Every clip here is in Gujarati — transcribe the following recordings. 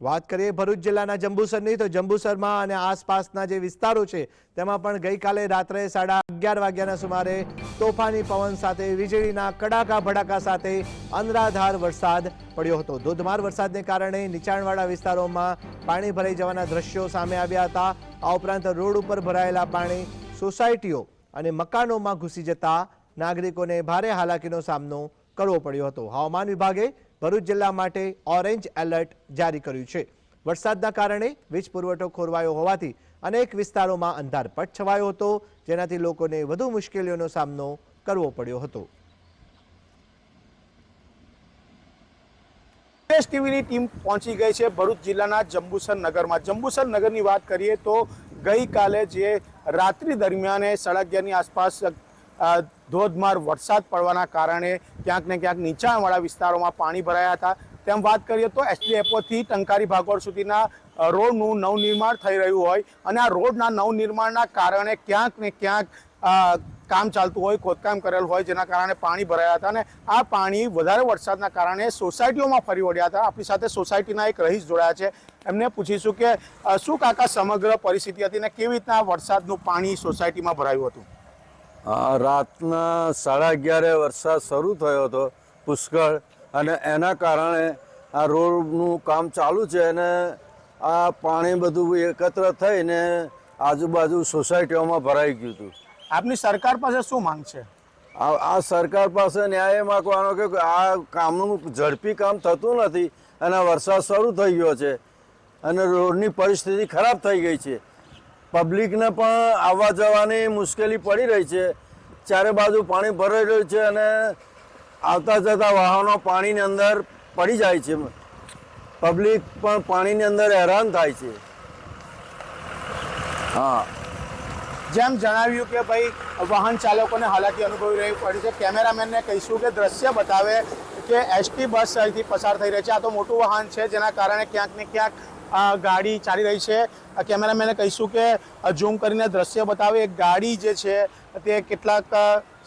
વાત કરીએ ભરૂચ જિલ્લાના જંબુસરની, તો જંબુસરમાં અને આસપાસના જે વિસ્તારો છે, તેમાં પણ ગઈકાલે રાત્રે સાડા અગિયાર વાગ્યાના સુમારે તોફાની પવન સાથે, વીજળીના કડાકા ભડાકા સાથે અનરાધાર વરસાદ પડ્યો હતો. ધોધમાર વરસાદને કારણે નીચાણવાળા વિસ્તારોમાં પાણી ભરાઈ જવાના દ્રશ્યો સામે આવ્યા હતા. આ ઉપરાંત રોડ ઉપર ભરાયેલા પાણી સોસાયટીઓ અને મકાનોમાં ઘૂસી જતા નાગરિકોને ભારે હાલાકીનો સામનો કરવો પડ્યો હતો. હવામાન વિભાગે ભરૂચ જિલ્લા માટે ઓરેન્જ એલર્ટ જારી કર્યું છે. વરસાદના કારણે વીજ પુરવઠો ખોરવાયો હોવાથી અનેક વિસ્તારોમાં અંધારપટ છવાયો હતો, જેનાથી લોકોને વધુ મુશ્કેલીઓનો સામનો કરવો પડ્યો હતો. એસ ટીવીની ટીમ પહોંચી ગઈ છે ભરૂચ જિલ્લાના જંબુસર નગરમાં. જંબુસર નગરની વાત કરીએ તો ગઈકાલે જે રાત્રિ દરમિયાન સાડા આસપાસ ધોધમાર વરસાદ પડવાના કારણે ક્યાંક ને ક્યાંક નીચાણવાળા વિસ્તારોમાં પાણી ભરાયા હતા. તેમ વાત કરીએ તો એસટી એપોથી ટંકારી ભાગોળ સુધીના રોડનું નવનિર્માણ થઈ રહ્યું હોય અને આ રોડના નવનિર્માણના કારણે ક્યાંક ને ક્યાંક કામ ચાલતું હોય, ખોદકામ કરેલ હોય, જેના કારણે પાણી ભરાયા હતા અને આ પાણી વધારે વરસાદના કારણે સોસાયટીઓમાં ફરી વળ્યા હતા. આપણી સાથે સોસાયટીના એક રહીશ જોડાયા છે. એમને પૂછીશું કે શું કાકા સમગ્ર પરિસ્થિતિ હતી અને કેવી રીતના વરસાદનું પાણી સોસાયટીમાં ભરાયું હતું? રાતના સાડા અગિયારે વરસાદ શરૂ થયો હતો પુષ્કળ અને એના કારણે આ રોડનું કામ ચાલુ છે અને આ પાણી બધું એકત્ર થઈને આજુબાજુ સોસાયટીઓમાં ભરાઈ ગયું હતું. આપની સરકાર પાસે શું માંગ છે? આ આ સરકાર પાસે ન્યાય માગવાનો કે આ કામનું ઝડપી કામ થતું નથી અને વરસાદ શરૂ થઈ ગયો છે અને રોડની પરિસ્થિતિ ખરાબ થઈ ગઈ છે. પબ્લિકને પણ આવવા જવાની મુશ્કેલી પડી રહી છે. ચારે બાજુ પાણી ભરાઈ રહ્યું છે અને આવતા જતા વાહનો પાણીની અંદર પડી જાય છે. પબ્લિક પણ પાણીની અંદર હેરાન થાય છે. હા. જેમ જણાવ્યું કે ભાઈ, વાહન ચાલકોને હાલાકી અનુભવી રહી પડી છે. કેમેરામેનને કહીશું કે દ્રશ્ય બતાવે કે એસટી બસ અહીંથી પસાર થઈ રહી છે. આ તો મોટું વાહન છે, જેના કારણે ક્યાંક ને ક્યાંક ગાડી ચાલી રહી છે. કેમેરામેને કહીશું કે ઝૂમ કરીને દ્રશ્ય બતાવે ગાડી જે છે, તે કેટલાક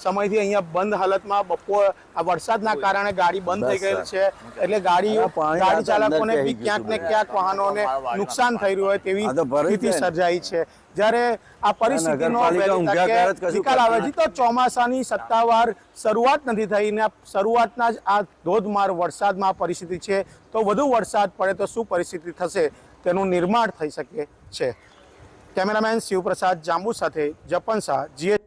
સમયથી અહીંયા બંધ હાલતમાં બપોર આ વરસાદના કારણે ગાડી બંધ થઈ ગયેલ છે. એટલે ગાડી ગાડી ચાલકોને બી ક્યાંક ને ક્યાંક વાહનોને નુકસાન થઈ રહ્યું હોય તેવી સ્થિતિ સર્જાઈ છે. જ્યારે આ પરિસ્થિતિનો નિકાલ આવે છે. તો ચોમાસાની સત્તાવાર શરૂઆત નથી થઈ ને શરૂઆતના જ આ ધોધમાર વરસાદમાં પરિસ્થિતિ છે. તો વધુ વરસાદ પડે તો શું પરિસ્થિતિ થશે તેનું નિર્માણ થઈ શકે છે. કેમેરામેન શિવપ્રસાદ જાંબુ સાથે જપન શાહ જીએસ